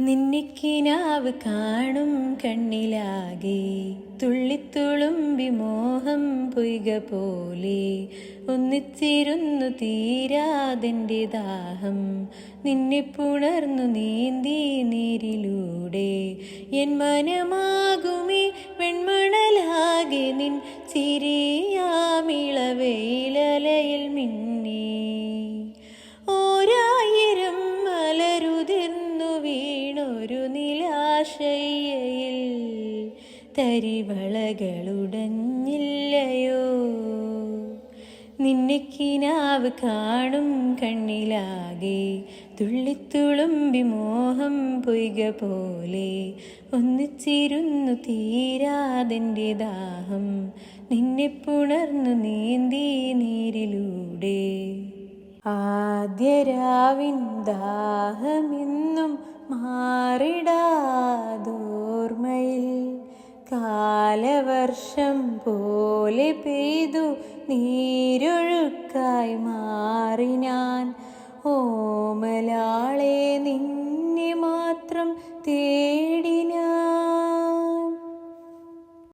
നിന്നിക്കിനാവ് കാണും കണ്ണിലാകെ. തുള്ളിത്തുളുമ്പി മോഹം പൊയ്ക പോലെ. ഒന്നിച്ചിരുന്നു തീരാതെന്റെ ദാഹം. നിന്നെ പുണർന്നു നീന്തി നീരിലൂടെ. എൻ മനമാകുമേ വെൺമണലാകെ നിൻ ചിരിയാമിളവെയിലലയിൽ മിന്നേ. നിലാശയ്യയിൽ തരിവളകളുടഞ്ഞില്ലയോ നിന്നെ കിനാവ് കാണും കണ്ണിലാകെ തുള്ളിത്തുളുമ്പി മോഹം പൊയ്ക പോലെ ഒന്നിച്ചിരുന്നു തീരാതെന്റെ ദാഹം നിന്നെ പുണർന്നു നീന്തി നീരിലൂടെ. ആദ്യരാവിൻ ദാഹമെന്നും വർഷം പോലെ പെയ്തു നീരൊഴുക്കായി മാറി ഞാൻ. ഓമലാളെ നിന്നെ മാത്രം തേടിനാ